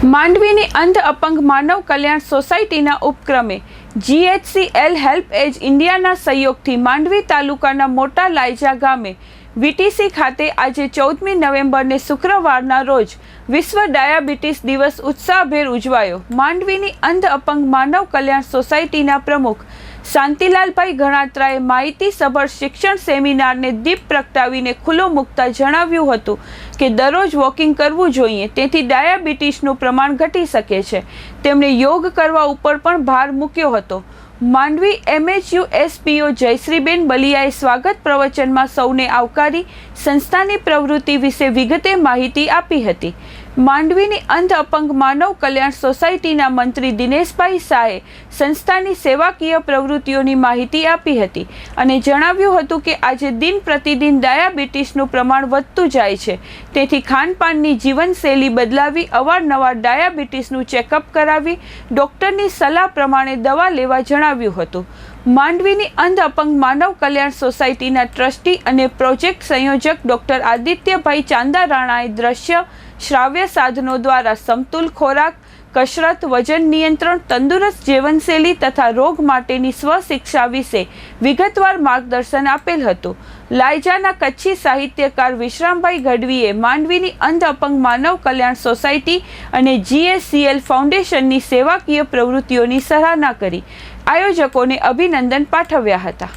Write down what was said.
માંડવીની અંધ અપંગ માનવ કલ્યાણ સોસાયટીના ઉપક્રમે જીએચસીએલ હેલ્પ એજ ઇન્ડિયાના સહયોગથી માંડવી તાલુકાના મોટા લાયજા ગામે વીટીસી ખાતે આજે ચૌદમી નવેમ્બરને શુક્રવારના રોજ વિશ્વ ડાયાબિટીસ દિવસ ઉત્સાહભેર ઉજવાયો. માંડવીની અંધ અપંગ માનવ કલ્યાણ સોસાયટીના પ્રમુખ શાંતિલાલભાઈ ગણાત્રાએ માહિતીસભર શિક્ષણ સેમિનારને દીપ પ્રગટાવીને ખુલ્લો મૂકતા જણાવ્યું હતું કે દરરોજ વોકિંગ કરવું જોઈએ, તેથી ડાયાબિટીસનું પ્રમાણ ઘટી શકે છે. તેમણે યોગ કરવા ઉપર પણ ભાર મૂક્યો હતો. માંડવી એમએચયુ એસપીઓ જયશ્રીબેન બલિયાએ સ્વાગત પ્રવચનમાં સૌને આવકારી સંસ્થાની પ્રવૃત્તિ વિશે વિગતે માહિતી આપી હતી. માંડવીની અંધ અપંગ માનવ કલ્યાણ સોસાયટીના મંત્રી દિનેશભાઈ શાહે સંસ્થાની સેવાકીય પ્રવૃત્તિઓની માહિતી આપી હતી અને જણાવ્યું હતું કે આજે દિન પ્રતિદિન ડાયાબિટીસનું પ્રમાણ વધતું જાય છે. તેથી ખાનપાનની જીવનશૈલી બદલાવી, અવારનવાર ડાયાબિટીસનું ચેકઅપ કરાવી, ડૉક્ટરની સલાહ પ્રમાણે દવા લેવા જણાવ્યું હતું. માંડવીની અંધ અપંગ માનવ કલ્યાણ સોસાયટીના ટ્રસ્ટી અને પ્રોજેક્ટ સંયોજક ડૉક્ટર આદિત્યભાઈ ચાંદા રાણાએ દ્રશ્ય શ્રાવ્ય સાધનો દ્વારા સમતુલ ખોરાક, કસરત, વજન નિયંત્રણ, તંદુરસ્ત જીવનશૈલી તથા રોગ માટેની સ્વશિક્ષા વિશે વિગતવાર માર્ગદર્શન આપેલ હતું. લાયજાના કચ્છી સાહિત્યકાર વિશ્રામભાઈ ગઢવીએ માંડવીની અંધ અપંગ માનવ કલ્યાણ સોસાયટી અને જીએસસીએલ ફાઉન્ડેશનની સેવાકીય પ્રવૃત્તિઓની સરાહના કરી. આયોજકોને અભિનંદન પાઠવ્યા હતા.